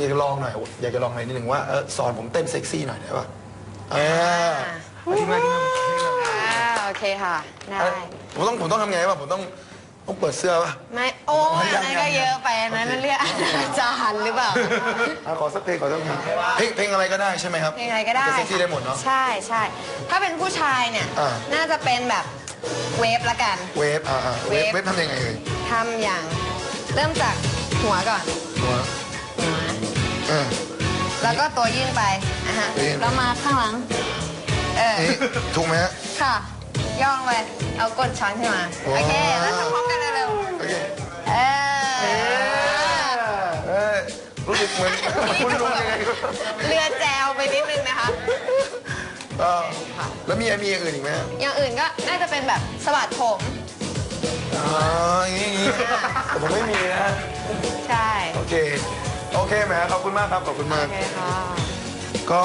อยากจะลองหน่อย อยากจะลองหน่อยนิดหนึ่งว่าเออสอนผมเต้นเซ็กซี่หน่อยได้ป่ะเออเอาทิ้งไว้ทิ้งไว้ทิ้งไว้อ่าโอเคค่ะ ได้เอ้ยผมต้องผมต้องทำไงวะผมต้องต้องเปิดเสื้อป่ะ ไม่ โอ้ยอันนั้นก็เยอะไปอันนั้นมันเรียกอาจารย์หรือเปล่า อะขอสักเพลงขอสักเพลงเพลงเพลงอะไรก็ได้ใช่ไหมครับเพลงอะไรก็ได้จะเซ็กซี่ได้หมดเนาะ ใช่ใช่ถ้าเป็นผู้ชายเนี่ย อ่า น่าจะเป็นแบบเวฟละกัน เวฟอ่าอ่าเวฟเวฟเวฟทำยังไงเอ่ยทำอย่าง เริ่มจากหัวก่อน หัวเออ แล้วก็ตัวยื่นไปนะฮะตัวยื่นแล้วมาข้างหลัง เออ นี่ถูกไหมฮะ ค่ะ ย่องไป เอาก้นช้อนขึ้นมา โอ้ โอเค แล้วทำพร้อมกันเร็วโอเคๆเออ เอ้ยรู้สึกเหมือนคุณรู้ยังไงเรือแจวไปนิดนึงนะคะ เออแล้วมีมีอย่างอื่นอีกไหมฮะอย่างอื่นก็น่าจะเป็นแบบสะบัดผม อ๋ออย่างงี้อย่างงี้แต่ผมไม่มีนะฮะใช่ โอเคโอ เคแหมขอบคุณมากครับขอบคุณโอมากเคค่ะ ก็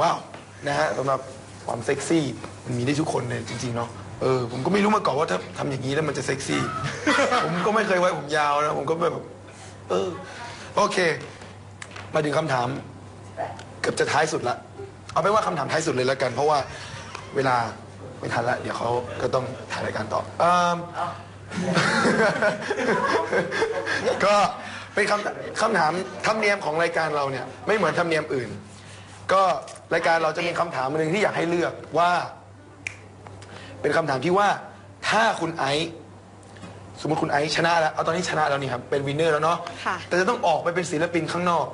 ว้าวนะฮะสำหรับความเซ็กซี่มันมีได้ทุกคนเลยจริง ๆ เนาะเออผมก็ไม่รู้มาก่อนว่าถ้าทำอย่างนี้แล้วมันจะเซ็กซี่ ผมก็ไม่เคยไว้ผมยาวนะ ผมก็แบบเออ โอเค มาถึงคำถาม เกือบจะท้ายสุดละ เอาเป็นว่าคำถามท้ายสุดเลยแล้วกัน เพราะว่าเวลาไม่ทันละเดี๋ยวเขาก็ต้องถ่ายรายการต่ออืมก็ เป็นคำคำถามธรรมเนียมของรายการเราเนี่ยไม่เหมือนธรรมเนียมอื่น ก็รายการเราจะมีคำถามมาหนึ่งที่อยากให้เลือกว่า เป็นคำถามที่ว่าถ้าคุณไอซ์สมมติคุณไอซ์ชนะแล้วเอาตอนนี้ชนะแล้วนี่ครับเป็นวินเนอร์แล้วเนาะค่ะ แต่จะต้องออกไปเป็นศิลปินข้างนอก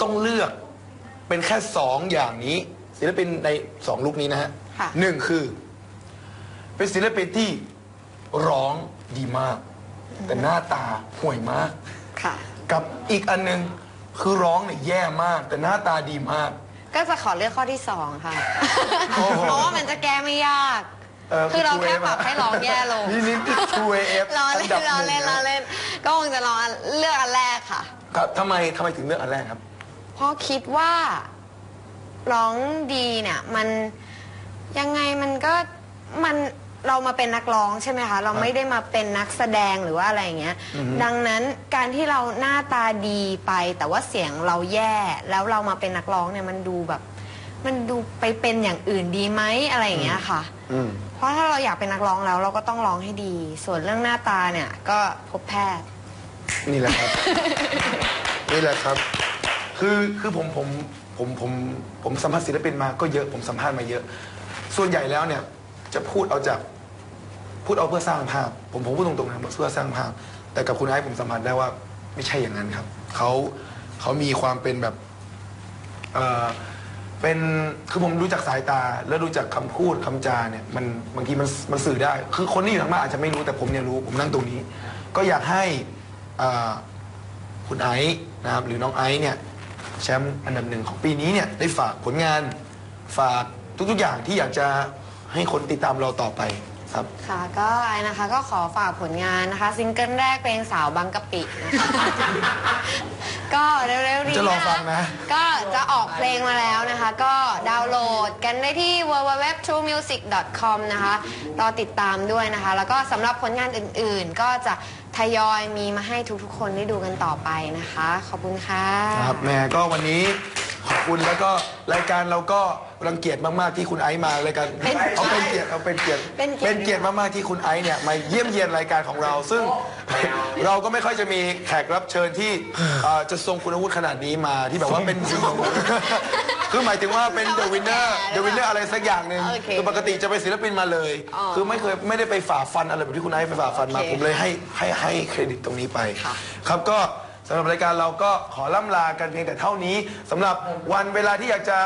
ต้องเลือกเป็นแค่สองอย่างนี้ ศิลปินในสองลุคนี้นะฮะค่ะ หนึ่งคือ เป็นศิลปินที่ร้องดีมาก แต่หน้าตาห่วยมาก ค่ะ กับอีกอันหนึงคือร้องเนี่ยแย่มาก แต่หน้าตาดีมาก ก็จะขอเลือกข้อที่สองค่ะ โอ้โห เพราะว่ามันจะแก้ไม่ยากเออคือเราแค่คือปรับให้ร้องแย่ลงนี่นี่คือ True AF รออัเล่นดับนรอหนึ่เล่งนรอนะเล่น ก็คงจะลองอันเลือกอันแรกค่ะ ครับทำไมทำไมถึงเลือกอันแรกครับ เพราะคิดว่าร้องดีเนี่ย มันยังไงมันก็มัน เรามาเป็นนักร้องใช่ไหมคะ เราไม่ได้มาเป็นนักแสดงหรือว่าอะไรอย่างเงี้ย ดังนั้นการที่เราหน้าตาดีไป แต่ว่าเสียงเราแย่แล้วเรามาเป็นนักร้องเนี่ยมันดูแบบ มันดูไปเป็นอย่างอื่นดีไหมอะไรอย่างเงี้ยค่ะ อืม เพราะถ้าเราอยากเป็นนักร้องแล้วเราก็ต้องร้องให้ดี ส่วนเรื่องหน้าตาเนี่ยก็พบแพทย์ นี่แหละครับ นี่แหละครับ คือคือผมผมผมผมผมสัมภาษณ์ศิลปินมาก็เยอะผมสัมภาษณ์มาเยอะ ส่วนใหญ่แล้วเนี่ย จะพูดเอาจากพูดเอาเพื่อสร้างภาพ ผมผมพูดตรงๆนะเพื่อสร้างภาพ แต่กับคุณไอ้ผมสัมผัสได้ว่าไม่ใช่อย่างนั้นครับเขาเขามีความเป็นแบบเออเป็นคือผมรู้จักสายตา แล้วรู้จักคำพูดคำจาเนี่ยมันบางทีมันมันสื่อได้ คือคนที่อยู่ทางบ้านอาจจะไม่รู้แต่ผมเนี่ยรู้ผมนั่งตรงนี้ ก็อยากให้คุณไอซ์นะครับหรือน้องไอซ์เนี่ยแชมป์อันดับหนึ่งของปีนี้เนี่ยได้ฝากผลงานฝากทุกๆอย่างที่อยากจะ ให้คนติดตามเราต่อไปครับ ค่ะ ก็ไอ้นะคะก็ขอฝากผลงานนะคะ ซิงเกิลแรกเพลงสาวบางกะปินะคะก็เร็วๆนี้จะรอฟังนะ ก็จะออกเพลงมาแล้วนะคะ ก็ดาวน์โหลดกันได้ที่ www.truemusic.com นะคะรอติดตามด้วยนะคะ แล้วก็สำหรับผลงานอื่นๆ ก็จะทยอยมีมาให้ทุกๆ คนได้ดูกันต่อไปนะคะ ขอบคุณค่ะ ครับแหม่ก็วันนี้ขอบ คุณแล้วก็รายการเราก็รังเกียจมากๆที่คุณไอซ์มารายการเป็นเอาเป็นเกียรติเอาเป็นเกียรติเป็นเกียรติเกียรติมากๆที่คุณไอซ์เนี่ยมาเยี่ยมเยียนรายการของเรา ซึ่ง เราก็ไม่ค่อยจะมีแขกรับเชิญที่เอ่อจะทรงคุณวุฒิขนาดนี้มาที่แบบว่าเป็น คือหมายถึงว่าเป็น the winner the winner อะไรสักอย่างหนึ่งโอเคคือปกติจะเป็นศิลปินมาเลย อ๋อคือไม่เคยไม่ได้ไปฝ่าฟันอะไรแบบที่คุณไอซ์ไปฝ่าฟันมา โอเคผมเลยให้ให้ให้เครดิตตรงนี้ไป ค่ะ ครับก็ สำหรับรายการเราก็ขอล่ำลากันเพียงแต่เท่านี้สำหรับวันเวลาที่อยากจะ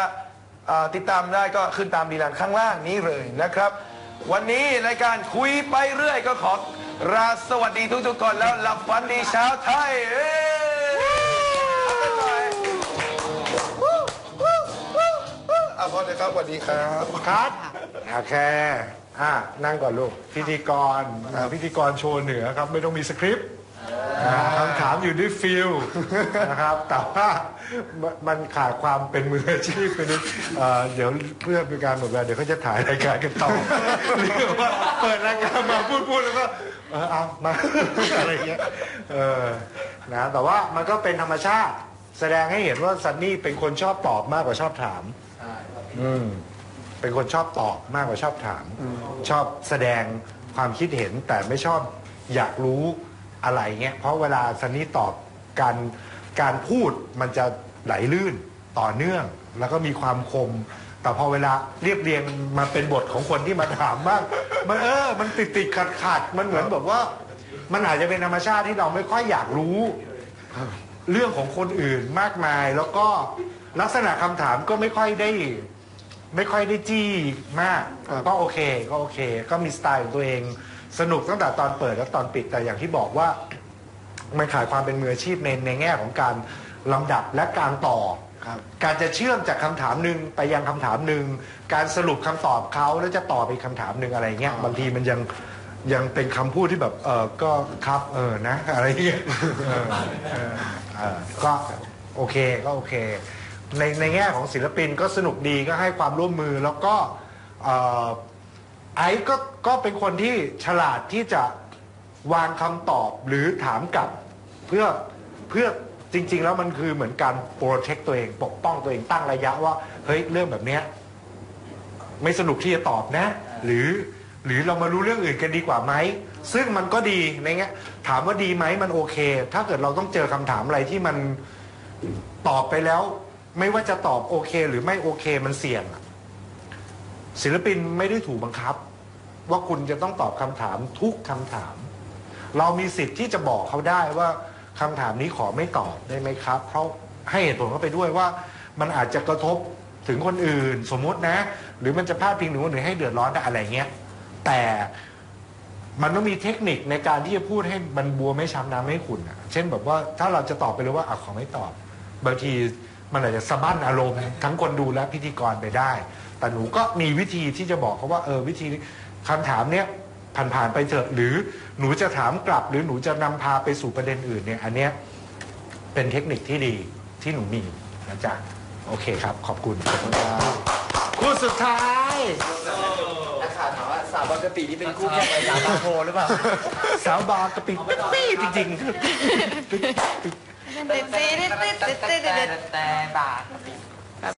เอ่อติดตามได้ก็ขึ้นตามดีแลนข้างล่างนี้เลยนะครับ วันนี้รายการคุยไปเรื่อยก็ขอราสวัสดีทุกๆคนแล้วหลับฝันดีเช้าไทยเอ้ยเอากันหน่อยวู้วู้วู้วู้เอาพอเลยครับสวัสดีครับ ครับโอเคอะนั่งก่อนลูกพิธีกรอ่าพิธีกรโชว์เหนือครับ ไม่ต้องมีสคริปต์ คำถามอยู่ด้วยฟิลนะครับ แต่ว่ามันมันขาดความเป็นมืออาชีพไปนิดเอ่อเดี๋ยวเพื่อเป็นการหมดเวลาเดี๋ยวเขาจะถ่ายรายการกันต่อหรือว่าเปิดรายการมาพูดพูดแล้วก็เออเอามาอะไรเงี้ยเออนะแต่ว่ามันก็เป็นธรรมชาติ แสดงให้เห็นว่าซันนี่เป็นคนชอบตอบมากกว่าชอบถามอืมเป็นคนชอบตอบมากกว่าชอบถาม ชอบแสดงความคิดเห็นแต่ไม่ชอบอยากรู้ อะไรเงี้ยเพราะเวลาซันนี่ตอบการการพูดมันจะไหลลื่นต่อเนื่อง แล้วก็มีความคม แต่พอเวลาเรียบเรียงมาเป็นบทของคนที่มาถามบ้างมันเออ มันติดติดขัดขัดมันเหมือนแบบว่า มันอาจจะเป็นธรรมชาติที่เราไม่ค่อยอยากรู้ เรื่องของคนอื่นมากมาย แล้วก็ลักษณะคำถามก็ไม่ค่อยได้ ไม่ค่อยได้จี้มาก ก็โอเค ก็โอเค ก็มีสไตล์ของตัวเอง สนุกตั้งแต่ตอนเปิดและตอนปิดแต่อย่างที่บอกว่า มันขายความเป็นมืออาชีพในในแง่ของการลำดับและการต่อ ครับ การจะเชื่อมจากคำถามหนึ่งไปยังคำถามหนึ่งการสรุปคำตอบเขาแล้วจะต่อไปคำถามหนึ่งอะไรเงี้ยอ่าบางทีมันยังยังเป็นคำพูดที่แบบเออก็ครับเออนะ อะไรเงี้ยเออเออเออก็โอเคก็โอเค ในในแง่ของศิลปินก็สนุกดีก็ให้ความร่วมมือแล้วก็เอ่อ ไอซ์ก็ก็เป็นคนที่ฉลาดที่จะวางคำตอบหรือถามกลับ เพื่อเพื่อจริง ๆ แล้วมันคือเหมือนการโปรเทคตัวเองปกป้องตัวเองตั้งระยะว่า เฮ้ยเรื่องแบบเนี้ยไม่สนุกที่จะตอบนะ หรือหรือเรามารู้เรื่องอื่นกันดีกว่าไหม ซึ่งมันก็ดีในเงี้ยถามว่าดีไหมมันโอเค ถ้าเกิดเราต้องเจอคำถามอะไรที่มันตอบไปแล้ว ไม่ว่าจะตอบโอเค หรือไม่โอเคมันเสี่ยงอะ ศิลปินไม่ได้ถูกบังคับ ว่าคุณจะต้องตอบคำถามทุกคำถาม เรามีสิทธิ์ที่จะบอกเขาได้ว่าคำถามนี้ขอไม่ตอบได้ไหมครับ เพราะให้เหตุผลเขาไปด้วยว่า มันอาจจะกระทบถึงคนอื่นสมมุตินะ หรือมันจะพลาดพิงถึงคนอื่นให้เดือดร้อนได้อะไรเงี้ยแต่มันต้องมีเทคนิคในการที่จะพูดให้มันบัวไม่ช้ำน้ำไม่ขุ่นอะเช่นแบบว่าถ้าเราจะตอบไปเลยว่าอะขอไม่ตอบ บางที มันอาจจะสะบั้นอารมณ์ทั้งคนดูและพิธีกรไปได้ แต่หนูก็มีวิธีที่จะบอกเขาว่าเออวิธีคำถามเนี้ยผ่านๆไปเถอะหรือหนูจะถามกลับ หรือหนูจะนำพาไปสู่ประเด็นอื่นเนี่ยอันเนี้ยเป็นเทคนิคที่ดีที่หนูมีนะจ๊ะโอเคครับ ขอบคุณคู่สุดท้าย นักข่าวถามว่าสาวบางกะปินี่เป็นคู่แข่งกับสาวบางโพหรือเปล่า สาวบาร์กะปิปี้จริงๆ ติ